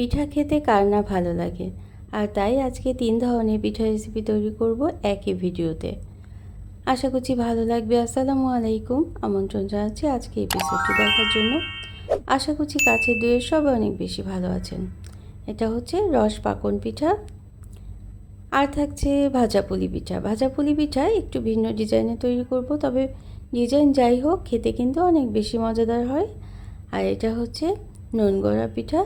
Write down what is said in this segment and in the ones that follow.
পিঠা খেতে কার না ভালো লাগে। আর তাই আজকে তিন ধরনের পিঠা রেসিপি তৈরি করব একই ভিডিওতে। আশা করছি ভালো লাগবে। আসসালামু আলাইকুম। আমন্ত্রণ জানাচ্ছি আজকে এপিসোডটি দেখার জন্য। আশা করছি কাছে দুয়ের সবাই অনেক বেশি ভালো আছেন। এটা হচ্ছে রস পাকন পিঠা। আর থাকছে ভাজা পুলি পিঠা। ভাজা পুলি পিঠা একটু ভিন্ন ডিজাইনে তৈরি করব, তবে ডিজাইন যাই হোক, খেতে কিন্তু অনেক বেশি মজাদার হয়। আর এটা হচ্ছে নুন গড়া পিঠা।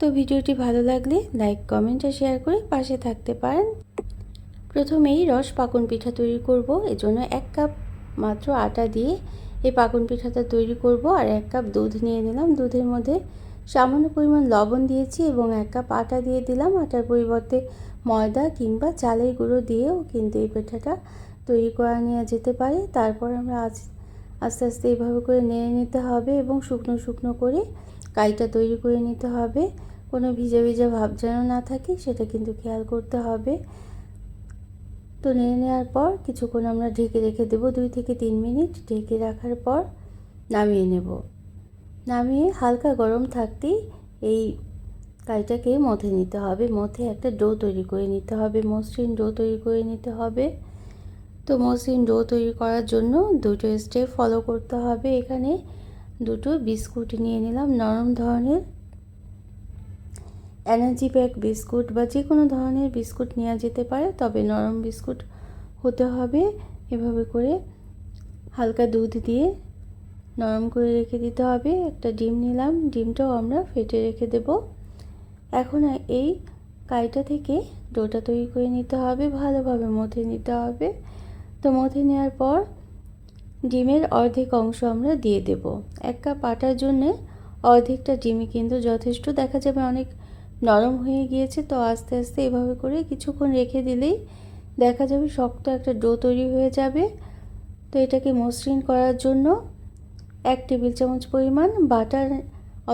তো ভিডিওটি ভালো লাগলে লাইক, কমেন্ট আর শেয়ার করে পাশে থাকতে পারেন। প্রথমেই রস পাকন পিঠা তৈরি করব। এজন্য এক কাপ মাত্র আটা দিয়ে এই পাকন পিঠাটা তৈরি করব আর এক কাপ দুধ নিয়ে নিলাম। দুধের মধ্যে সামান্য পরিমাণ লবণ দিয়েছি এবং এক কাপ আটা দিয়ে দিলাম। আটার পরিবর্তে ময়দা কিংবা চালের গুঁড়ো দিয়েও কিন্তু এই পিঠাটা তৈরি করা নেওয়া যেতে পারে। তারপর আমরা আজ, আস্তে আস্তে এইভাবে করে নেড়ে নিতে হবে এবং শুকনো শুকনো করে কাইটা তৈরি করে নিতে হবে। কোনো ভিজে ভিজে ভাব যেন না থাকে, সেটা কিন্তু খেয়াল করতে হবে। তো নেড়ে নেওয়ার পর কিছুক্ষণ আমরা ঢেকে রেখে দেবো, দুই থেকে তিন মিনিট ঢেকে রাখার পর নামিয়ে নেব। নামিয়ে হালকা গরম থাকতেই এই কাইটাকে মথে নিতে হবে। মথে একটা ডো তৈরি করে নিতে হবে, মসৃণ ডো তৈরি করে নিতে হবে। তো মসৃণ ডো তৈরি করার জন্য দুটো স্টেপ ফলো করতে হবে। এখানে দুটো বিস্কুট নিয়ে নিলাম, নরম ধরনের। এনার্জি প্যাক, বিস্কুট বা যে কোনো ধরনের বিস্কুট নেওয়া যেতে পারে, তবে নরম বিস্কুট হতে হবে। এভাবে করে হালকা দুধ দিয়ে নরম করে রেখে দিতে হবে। একটা ডিম নিলাম, ডিমটাও আমরা ফেটে রেখে দেব। এখন এই কাইটা থেকে ডোটা তৈরি করে নিতে হবে, ভালোভাবে মথে নিতে হবে। তো মথে নেওয়ার পর ডিমের অর্ধেক অংশ আমরা দিয়ে দেব। এক কাপ আটার জন্যে অর্ধেকটা ডিমই কিন্তু যথেষ্ট। দেখা যাবে অনেক নরম হয়ে গিয়েছে, তো আস্তে আস্তে এভাবে করে কিছুক্ষণ রেখে দিলেই দেখা যাবে শক্ত একটা ডো তৈরি হয়ে যাবে। তো এটাকে মসৃণ করার জন্য এক টেবিল চামচ পরিমাণ বাটার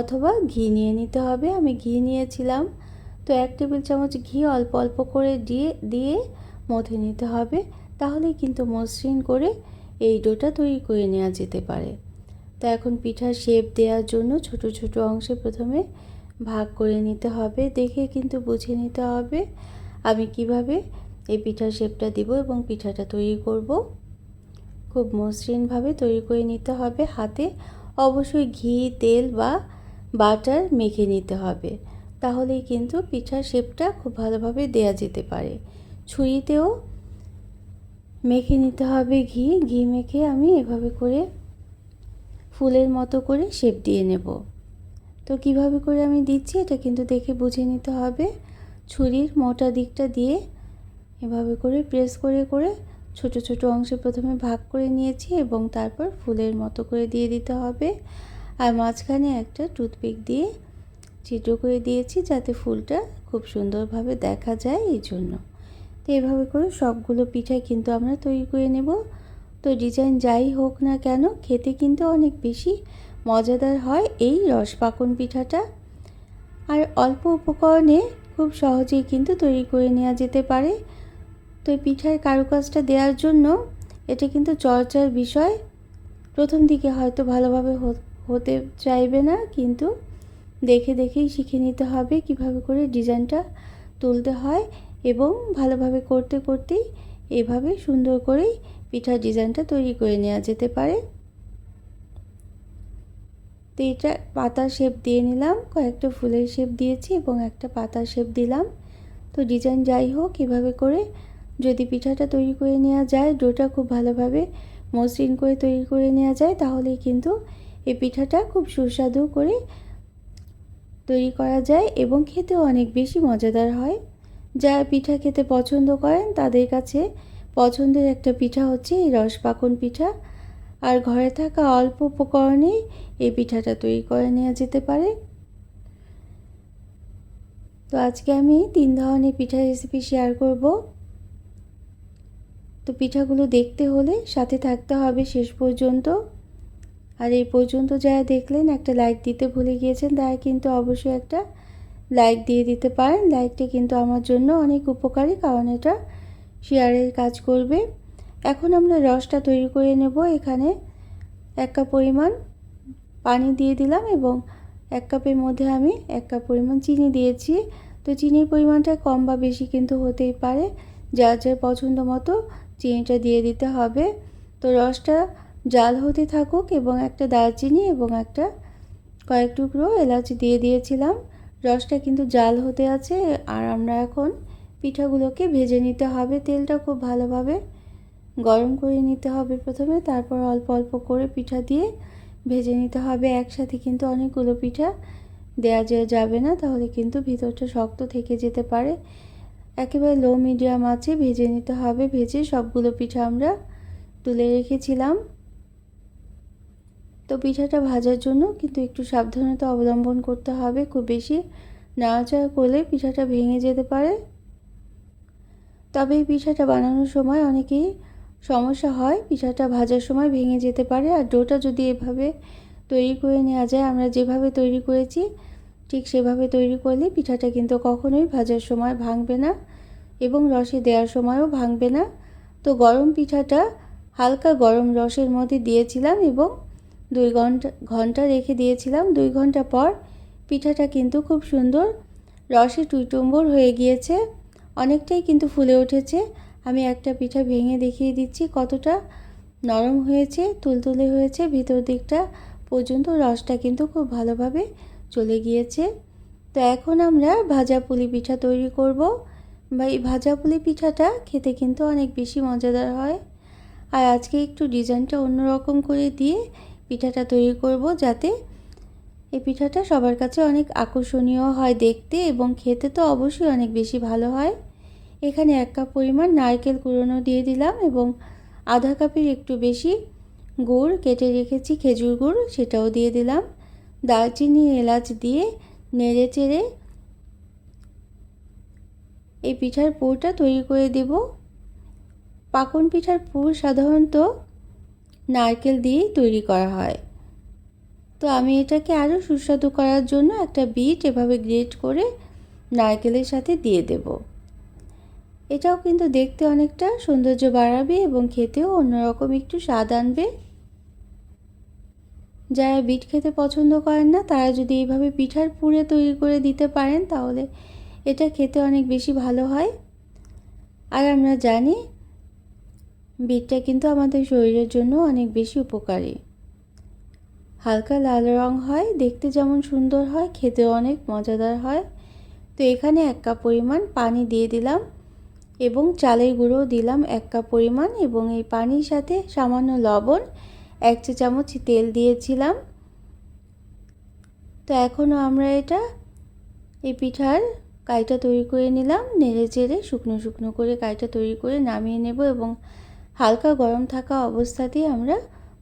অথবা ঘি নিয়ে নিতে হবে। আমি ঘি নিয়েছিলাম, তো এক টেবিল চামচ ঘি অল্প অল্প করে দিয়ে দিয়ে মথে নিতে হবে। তাহলেই কিন্তু মসৃণ করে এই ডোটা তৈরি করে নেওয়া যেতে পারে। তো এখন পিঠার শেপ দেওয়ার জন্য ছোট ছোট অংশে প্রথমে ভাগ করে নিতে হবে, দেখে কিন্তু বুঝে নিতে হবে আমি কীভাবে এই পিঠার শেপটা দিব এবং পিঠাটা তৈরি করব। খুব মসৃণভাবে তৈরি করে নিতে হবে, হাতে অবশ্যই ঘি, তেল বা বাটার মেখে নিতে হবে, তাহলেই কিন্তু পিঠার শেপটা খুব ভালোভাবে দেয়া যেতে পারে। ছুরিতেও মেখে নিতে হবে ঘি ঘি মেখে আমি এভাবে করে ফুলের মতো করে শেপ দিয়ে নেব। তো কীভাবে করে আমি দিচ্ছি এটা কিন্তু দেখে বুঝে নিতে হবে। ছুরির মোটা দিকটা দিয়ে এভাবে করে প্রেস করে করে ছোট ছোট অংশে প্রথমে ভাগ করে নিয়েছি এবং তারপর ফুলের মতো করে দিয়ে দিতে হবে। আর মাঝখানে একটা টুথপিক দিয়ে ছিদ্র করে দিয়েছি যাতে ফুলটা খুব সুন্দরভাবে দেখা যায় এই জন্য। তো এভাবে করে সবগুলো পিঠাই কিন্তু আমরা তৈরি করে নেব। তো ডিজাইন যাই হোক না কেন, খেতে কিন্তু অনেক বেশি মজাদার হয় এই রসপাকন পিঠাটা। আর অল্প উপকরণে খুব সহজেই কিন্তু তৈরি করে নেওয়া যেতে পারে। তো এই পিঠার কারুকাজটা দেওয়ার জন্য এটা কিন্তু চর্চার বিষয়। প্রথম দিকে হয়তো ভালোভাবে হতে চাইবে না, কিন্তু দেখে দেখেই শিখে নিতে হবে কীভাবে করে ডিজাইনটা তুলতে হয় এবং ভালোভাবে করতে করতেই এভাবে সুন্দর করেই পিঠার ডিজাইনটা তৈরি করে নেওয়া যেতে পারে। তো এটা পাতার শেপ দিয়ে নিলাম, কয়েকটা ফুলের শেপ দিয়েছি এবং একটা পাতার শেপ দিলাম। তো ডিজাইন যাই হোক, এভাবে করে যদি পিঠাটা তৈরি করে নেওয়া যায়, ডোটা খুব ভালোভাবে মসৃণ করে তৈরি করে নেওয়া যায়, তাহলেই কিন্তু এই পিঠাটা খুব সুস্বাদু করে তৈরি করা যায় এবং খেতেও অনেক বেশি মজাদার হয়। যারা পিঠা খেতে পছন্দ করেন, তাদের কাছে পছন্দের একটা পিঠা হচ্ছে এই রসপাকন পিঠা। আর ঘরে থাকা অল্প উপকরণে এই পিঠাটা তৈরি করে নেওয়া যেতে পারে। তো আজকে আমি তিন ধরনের পিঠা রেসিপি শেয়ার করব। তো পিঠাগুলো দেখতে হলে সাথে থাকতে হবে শেষ পর্যন্ত। আর এই পর্যন্ত যারা দেখলেন একটা লাইক দিতে ভুলে গিয়েছেন, তারা কিন্তু অবশ্যই একটা লাইক দিয়ে দিতে পারেন। লাইকটা কিন্তু আমার জন্য অনেক উপকারী, কারণ এটা শেয়ারের কাজ করবে। এখন আমরা রসটা তৈরি করে নেব। এখানে এক কাপ পরিমাণ পানি দিয়ে দিলাম এবং এক কাপের মধ্যে আমি এক কাপ পরিমাণ চিনি দিয়েছি। তো চিনির পরিমাণটা কম বা বেশি কিন্তু হতেই পারে। যার যার পছন্দ মতো চিনিটা দিয়ে দিতে হবে। তো রসটা জাল হতে থাকুক এবং একটা দারচিনি এবং একটা কয়েক টুকরো এলাচ দিয়ে দিয়েছিলাম। রসটা কিন্তু জাল হতে আছে। আর আমরা এখন পিঠাগুলোকে ভেজে নিতে হবে তেলটা খুব ভালোভাবে। গরম করে নিতে হবে প্রথমে, তারপর অল্প অল্প করে পিঠা দিয়ে ভেজে নিতে হবে। একসাথে কিন্তু অনেকগুলো পিঠা দেওয়া যাবে না, তাহলে কিন্তু ভিতরটা শক্ত থেকে যেতে পারে। একেবারে লো মিডিয়াম আছে, ভেজে নিতে হবে। ভেজে সবগুলো পিঠা আমরা তুলে রেখেছিলাম। তো পিঠাটা ভাজার জন্য কিন্তু একটু সাবধানতা অবলম্বন করতে হবে। খুব বেশি নাড়াচাড়া করলে পিঠাটা ভেঙে যেতে পারে। তবে এই পিঠাটা বানানোর সময় অনেকেই সমস্যা হয়, পিঠাটা ভাজার সময় ভেঙে যেতে পারে আর ডোটা যদি এভাবে তৈরি করে নেওয়া যায়, আমরা যেভাবে তৈরি করেছি ঠিক সেভাবে তৈরি করলে পিঠাটা কিন্তু কখনোই ভাজার সময় ভাঙবে না এবং রসে দেওয়ার সময়ও ভাঙবে না। তো গরম পিঠাটা হালকা গরম রসের মধ্যে দিয়েছিলাম এবং দুই ঘণ্টা ঘণ্টা রেখে দিয়েছিলাম। দুই ঘণ্টা পর পিঠাটা কিন্তু খুব সুন্দর রসে টুইটুম্বর হয়ে গিয়েছে, অনেকটাই কিন্তু ফুলে উঠেছে। আমি একটা পিঠা ভেঙে দেখিয়ে দিচ্ছি, কতটা নরম হয়েছে, তুলতুলে হয়েছে, ভিতর দিকটা পর্যন্ত রসটা কিন্তু খুব ভালোভাবে চলে গিয়েছে। তো এখন আমরা ভাজা পুলি পিঠা তৈরি করব। বা এই ভাজা পুলি পিঠাটা খেতে কিন্তু অনেক বেশি মজাদার হয়। আর আজকে একটু ডিজাইনটা অন্যরকম করে দিয়ে পিঠাটা তৈরি করব যাতে এই পিঠাটা সবার কাছে অনেক আকর্ষণীয় হয় দেখতে এবং খেতে তো অবশ্যই অনেক বেশি ভালো হয়। এখানে এক কাপ পরিমাণ নারকেল কুড়োনো দিয়ে দিলাম এবং আধা কাপের একটু বেশি গুড় কেটে রেখেছি, খেজুর গুড়, সেটাও দিয়ে দিলাম। দারচিনি, এলাচ দিয়ে নেড়ে চেড়ে এই পিঠার পুরটা তৈরি করে দেব। পাকন পিঠার পুর সাধারণত নারকেল দিয়েই তৈরি করা হয়। তো আমি এটাকে আরও সুস্বাদু করার জন্য একটা বিট এভাবে গ্রেট করে নারকেলের সাথে দিয়ে দেব। এটাও কিন্তু দেখতে অনেকটা সৌন্দর্য বাড়াবে এবং খেতেও অন্যরকম একটু স্বাদ আনবে। যারা বিট খেতে পছন্দ করেন না, তারা যদি এইভাবে পিঠার পুরে তৈরি করে দিতে পারেন, তাহলে এটা খেতে অনেক বেশি ভালো হয়। আর আমরা জানি, বিটটা কিন্তু আমাদের শরীরের জন্য অনেক বেশি উপকারী। হালকা লাল রং হয়, দেখতে যেমন সুন্দর হয়, খেতেও অনেক মজাদার হয়। তো এখানে এক কাপ পরিমাণ পানি দিয়ে দিলাম। এবং চালের গুঁড়ো দিলাম এক কাপ পরিমাণ এবং এই পানির সাথে সামান্য লবণ, এক চা চামচ তেল দিয়েছিলাম। তো এখনও আমরা এটা, এই পিঠার কাইটা তৈরি করে নিলাম, নেড়ে চেড়ে শুকনো শুকনো করে কাইটা তৈরি করে নামিয়ে নেব এবং হালকা গরম থাকা অবস্থাতেই আমরা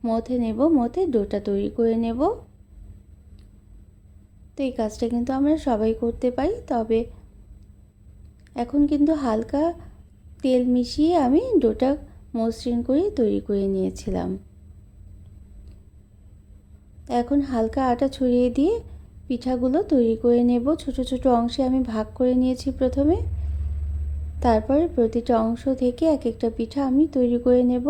মথে নেব, মথে ডোটা তৈরি করে নেব। তো এই কাজটা কিন্তু আমরা সবাই করতে পারি, তবে এখন কিন্তু হালকা তেল মিশিয়ে আমি ডোটা মসৃণ করে তৈরি করে নিয়েছিলাম। এখন হালকা আটা ছড়িয়ে দিয়ে পিঠাগুলো তৈরি করে নেব। ছোট ছোট অংশে আমি ভাগ করে নিয়েছি প্রথমে। তারপরে প্রতিটা অংশ থেকে এক একটা পিঠা আমি তৈরি করে নেব।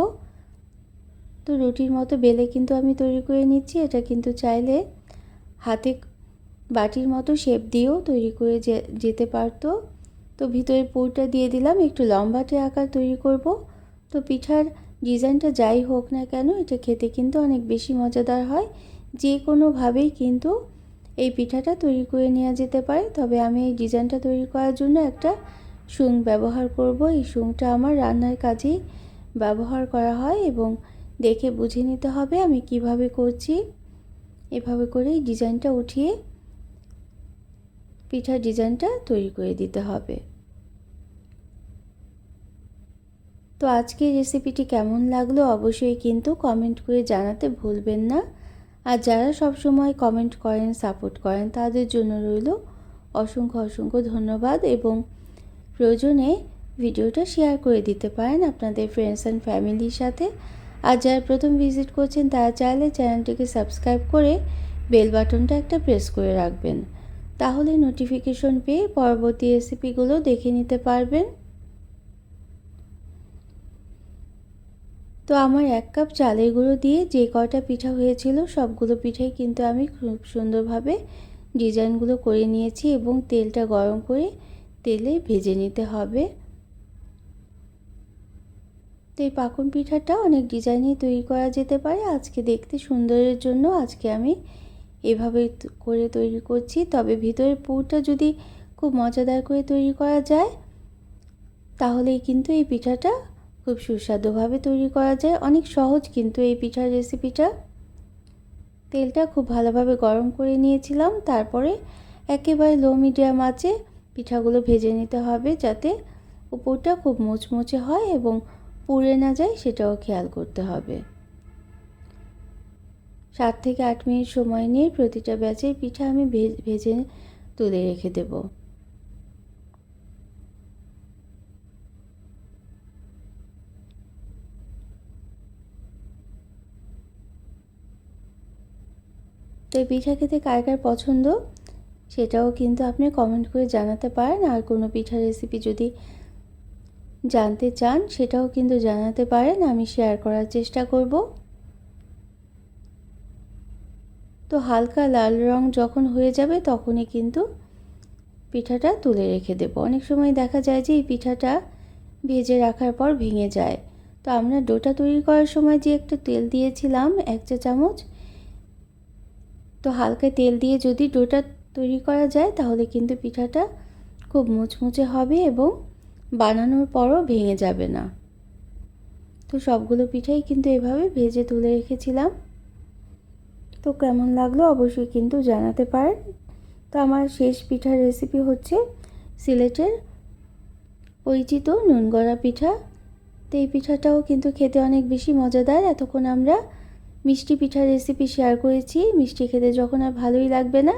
তো রুটির মতো বেলে কিন্তু আমি তৈরি করে নিচ্ছি। এটা কিন্তু চাইলে হাতে বাটির মতো শেপ দিয়েও তৈরি করে যেতে পারতো। তো ভিতরে পুরটা দিয়ে দিলাম, একটু লম্বাটে আকার তৈরি করব। তো পিঠার ডিজাইনটা যাই হোক না কেন, এটা খেতে কিন্তু অনেক বেশি মজাদার হয়। যে কোনোভাবেই কিন্তু এই পিঠাটা তৈরি করে নেওয়া যেতে পারে, তবে আমি এই ডিজাইনটা তৈরি করার জন্য একটা শুং ব্যবহার করব। এই শুংটা আমার রান্নার কাজেই ব্যবহার করা হয় এবং দেখে বুঝে নিতে হবে আমি কীভাবে করছি। এভাবে করে ডিজাইনটা উঠিয়ে পিঠার ডিজাইনটা তৈরি করে দিতে হবে। তো আজকের রেসিপিটি কেমন লাগল অবশ্যই কিন্তু কমেন্ট করে জানাতে ভুলবেন না। আর যারা সব সময় কমেন্ট করেন, সাপোর্ট করেন, তাদের জন্য রইল অসংখ্য অসংখ্য ধন্যবাদ এবং প্রয়োজনে ভিডিওটা শেয়ার করে দিতে পারেন আপনাদের ফ্রেন্ডস অ্যান্ড ফ্যামিলির সাথে। আর যারা প্রথম ভিজিট করছেন, তারা চাইলে চ্যানেলটিকে সাবস্ক্রাইব করে বেল বাটনটা একটা প্রেস করে রাখবেন। তাহলে নোটিফিকেশন পেয়ে পরবর্তী রেসিপিগুলো দেখে নিতে পারবেন। তো আমার এক কাপ চালের গুঁড়ো দিয়ে যে কটা পিঠা হয়েছিল সবগুলো পিঠাই কিন্তু আমি খুব সুন্দরভাবে ডিজাইনগুলো করে নিয়েছি এবং তেলটা গরম করে তেলে ভেজে নিতে হবে। তো এই পাকন পিঠাটা অনেক ডিজাইনে তৈরি করা যেতে পারে। আজকে দেখতে সুন্দরের জন্য আজকে আমি এভাবে করে তৈরি করছি। তবে ভিতরের পুরটা যদি খুব মজাদার করে তৈরি করা যায়, তাহলেই কিন্তু এই পিঠাটা খুব সুস্বাদুভাবে তৈরি করা যায়। অনেক সহজ কিন্তু এই পিঠার রেসিপিটা তেলটা খুব ভালোভাবে গরম করে নিয়েছিলাম। তারপরে একেবারে লো মিডিয়াম আঁচে পিঠাগুলো ভেজে নিতে হবে যাতে উপরটা খুব মুচমুচে হয় এবং পুড়ে না যায়, সেটাও খেয়াল করতে হবে। সাত থেকে আট মিনিট সময় নিয়ে প্রতিটা ব্যাচের পিঠা আমি ভেজে তুলে রেখে দেব। তো এই পিঠা খেতে কার কার পছন্দ? সেটাও কিন্তু আপনি কমেন্ট করে জানাতে পারেন। আর কোনো পিঠা রেসিপি যদি জানতে চান, সেটাও কিন্তু জানাতে পারেন। আমি শেয়ার করার চেষ্টা করব। তো হালকা লাল রং যখন হয়ে যাবে তখনই কিন্তু পিঠাটা তুলে রেখে দেবো। অনেক সময় দেখা যায় যে এই পিঠাটা ভেজে রাখার পর ভেঙে যায়। তো আমরা ডোটা তৈরি করার সময় যে একটা তেল দিয়েছিলাম, এক চা চামচ, তো হালকা তেল দিয়ে যদি ডোটা তৈরি করা যায় তাহলে কিন্তু পিঠাটা খুব মুচমুচে হবে এবং বানানোর পরও ভেঙে যাবে না। তো সবগুলো পিঠাই কিন্তু এভাবে ভেজে তুলে রেখেছিলাম। তো কেমন লাগল অবশ্যই কিন্তু জানাতে পারেন। তো আমার শেষ পিঠার রেসিপি হচ্ছে সিলেটের পরিচিত নুনগড়া পিঠা। তো এই পিঠাটাও কিন্তু খেতে অনেক বেশি মজাদার। এতক্ষণ আমরা মিষ্টি পিঠার রেসিপি শেয়ার করেছি। মিষ্টি খেতে যখন আর ভালোই লাগবে না,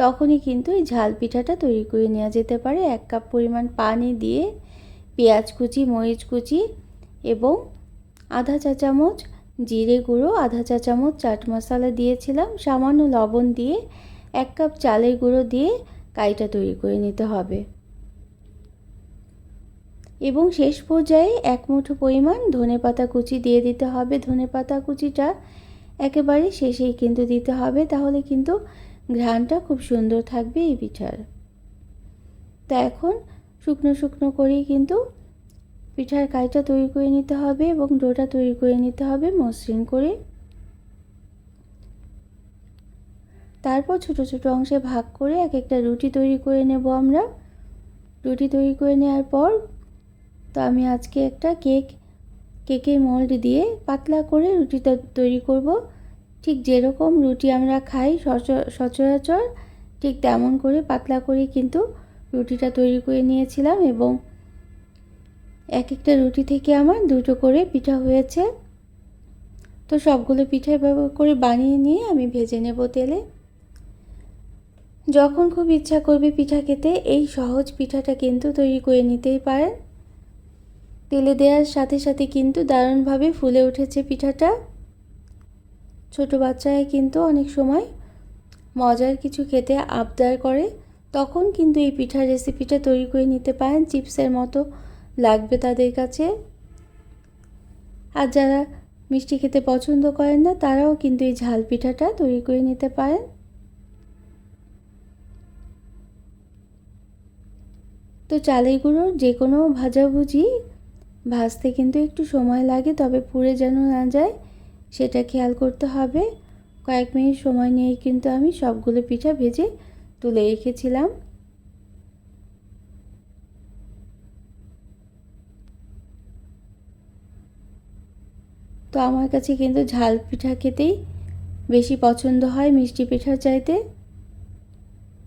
তখনই কিন্তু এই ঝাল পিঠাটা তৈরি করে নেওয়া যেতে পারে। এক কাপ পরিমাণ পানি দিয়ে পেঁয়াজ কুচি, মরিচ কুচি এবং আধা চা চামচ জিরে গুঁড়ো, আধা চা চামচ চাট মশলা দিয়েছিলাম। সামান্য লবণ দিয়ে এক কাপ চালের গুঁড়ো দিয়ে কাইটা তৈরি করে নিতে হবে। এবং শেষ পর্যায়ে এক মুঠো পরিমাণ ধনে পাতা কুচি দিয়ে দিতে হবে। ধনে পাতা কুচিটা একেবারে শেষেই কিন্তু দিতে হবে, তাহলে কিন্তু ঘ্রাণটা খুব সুন্দর থাকবে এই পিঠার। তা এখন শুকনো শুকনো করেই কিন্তু পিঠার কাইটা তৈরি করে নিতে হবে এবং ডোটা তৈরি করে নিতে হবে মসৃণ করে। তারপর ছোট ছোট অংশে ভাগ করে এক একটা রুটি তৈরি করে নেব আমরা। রুটি তৈরি করে নেওয়ার পর তো আমি আজকে একটা কেক, কেকের মোল্ড দিয়ে পাতলা করে রুটিটা তৈরি করব। ঠিক যেরকম রুটি আমরা খাই সচরাচর ঠিক তেমন করে পাতলা করে কিন্তু রুটিটা তৈরি করে নিয়েছিলাম এবং এক একটা রুটি থেকে আমার দুটো করে পিঠা হয়েছে। তো সবগুলো পিঠা ব্যবহার করে বানিয়ে নিয়ে আমি ভেজে নেব তেলে। যখন খুব ইচ্ছা করবে পিঠা খেতে, এই সহজ পিঠাটা কিন্তু তৈরি করে নিতেই পারেন। তেলে দেওয়ার সাথে সাথে কিন্তু দারুণভাবে ফুলে উঠেছে পিঠাটা। ছোট বাচ্চারা কিন্তু অনেক সময় মজার কিছু খেতে আবদার করে, তখন কিন্তু এই পিঠার রেসিপিটা তৈরি করে নিতে পারেন, চিপসের মতো লাগবে তাদের কাছে। আর যারা মিষ্টি খেতে পছন্দ করেন না, তারাও কিন্তু এই ঝাল পিঠাটা তৈরি করে নিতে পারেন। তো চালের গুঁড়ো যে কোনো ভাজাভুজি ভাজতে কিন্তু একটু সময় লাগে, তবে পুড়ে যেন না যায়, সেটা খেয়াল করতে হবে। কয়েক মিনিট সময় নিয়ে কিন্তু আমি সবগুলো পিঠা ভেজে তুলে রেখেছিলাম। তো আমার কাছে কিন্তু ঝাল পিঠা খেতেই বেশি পছন্দ হয় মিষ্টি পিঠার চাইতে।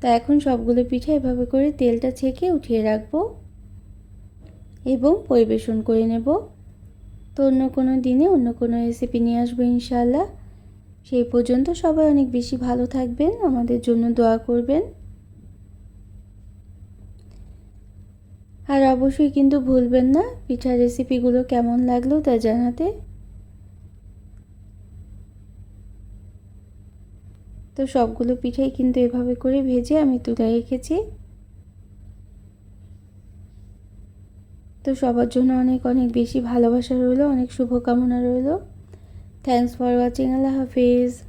তা এখন সবগুলো পিঠা এভাবে করে তেলটা ছেঁকে উঠিয়ে রাখব এবং পরিবেশন করে নেব। তো অন্য কোনো দিনে অন্য কোনো রেসিপি নিয়ে আসব ইনশাল্লাহ সেই পর্যন্ত সবাই অনেক বেশি ভালো থাকবেন, আমাদের জন্য দোয়া করবেন। আর অবশ্যই কিন্তু ভুলবেন না পিঠার রেসিপিগুলো কেমন লাগল তা জানাতে। তো সবগুলো পিঠাই কিন্তু এভাবে করে ভেজে আমি তুলে রেখেছি। তো সবার জন্য অনেক অনেক বেশি ভালোবাসা রইল, অনেক শুভকামনা রইল। থ্যাংকস ফর ওয়াচিং আল্লাহ হাফিজ।